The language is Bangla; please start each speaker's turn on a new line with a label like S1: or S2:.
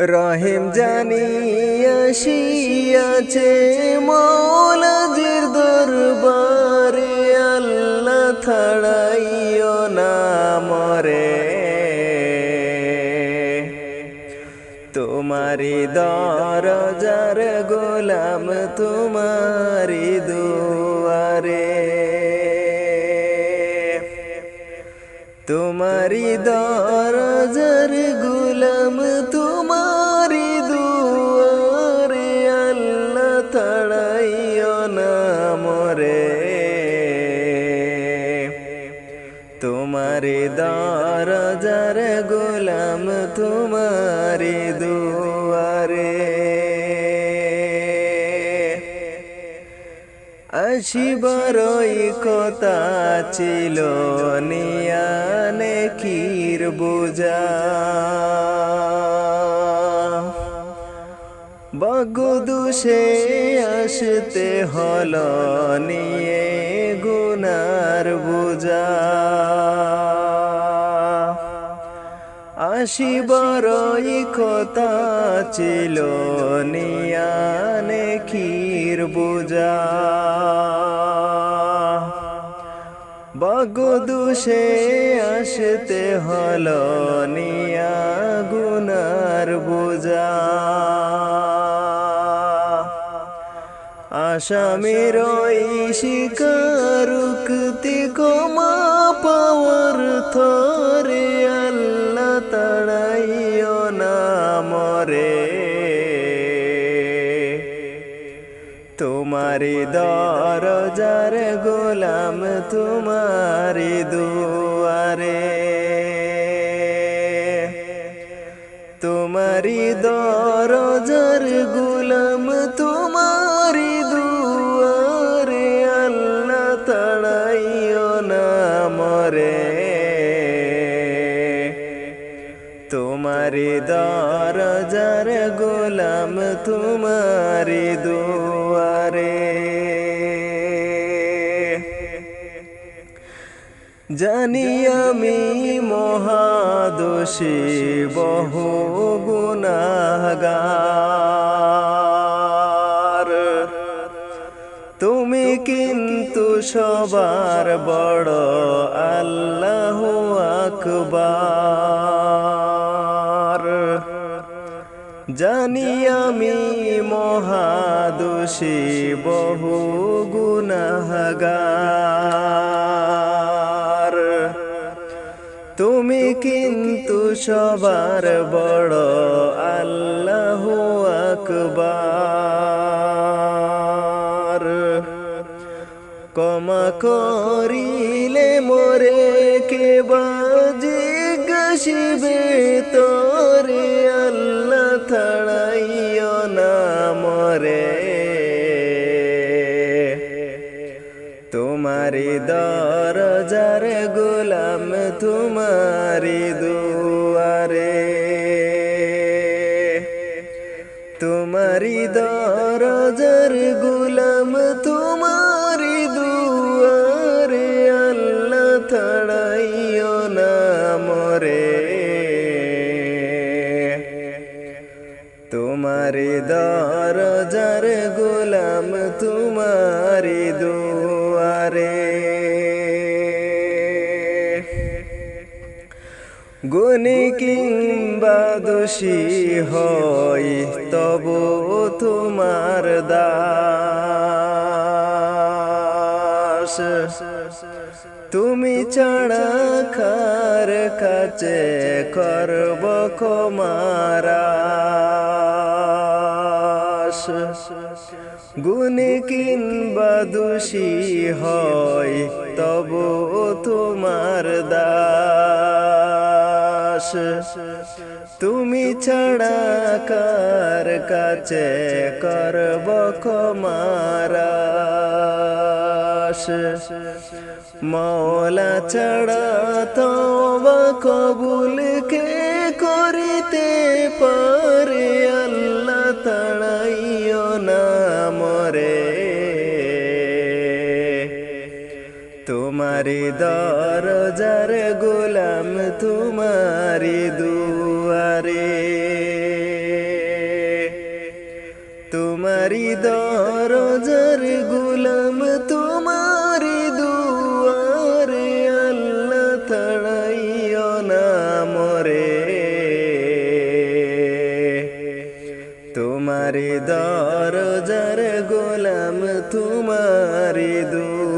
S1: রহিম জানি আসিয়াছে মৌলাজির দরবারে, আল্লাহ থাড়াইও না মরে। তোমারি দরজার গোলাম তোমারি দুয়ারে। তোমারি দরজার গুলাম তোমারি দরজার গোলাম, তোমারি দুয়ারে। আসিবারই কথা ছিল, নিয়ানে ক্ষীর বুঝা। বগুদুষে আসতে হল, নিয়ে গুনার বুঝা। আসিবারই কথা ছিল নিয়ানে ক্ষীর বুঝা। বগুদুষে আসতে হল নিয়া গুনার বুঝা। আসামের ওই শিকারুক্তি ক্ষমা পাওয়ার থরে আল্লাহ তাড়াইও না মরে। তোমারি দরজার গোলাম তোমারি দুয়ারে। তোমারি দরজার গোলাম তোমারি দরজার গোলাম, তোমারি দুয়ারে। জানি আমি মহাদোষী, বহু গুনাগার তুমি কিন্তু সবার বড় আল্লাহ আকবার। জানি আমি মহাদোষী বহু গুনাহগার। তুমি কিন্তু সবার বড় আল্লাহ আকবার। কমা করিলে মোরে কে বাজি গসিবে তোরে মরে তোমারি দরজার গোলাম তোমারি দুয়ারে। তোমারি দরজার গোলাম তোমারি দরজার গোলাম তোমারি দুয়ারে। গুণী কিংবা দোষী হয় তবু তোমার দাস। তুমি ছাড়া খার কাছে করব কমারাস গুণে কিংবা দোষী হয়, তবু তোমার দাস। তুমি ছাড়া কার কাছে করব কমারাস মৌলা ছাড়া তবা কবুল কে তোমারি দরজার গোলাম, তোমারি দুয়ারে। তোমারি দরজার গোলাম, তোমারি দুয়ারে, আল্লাহ তাড়াইও না মরে। তোমারি দরজার গোলাম, তোমারি দুয়ারে।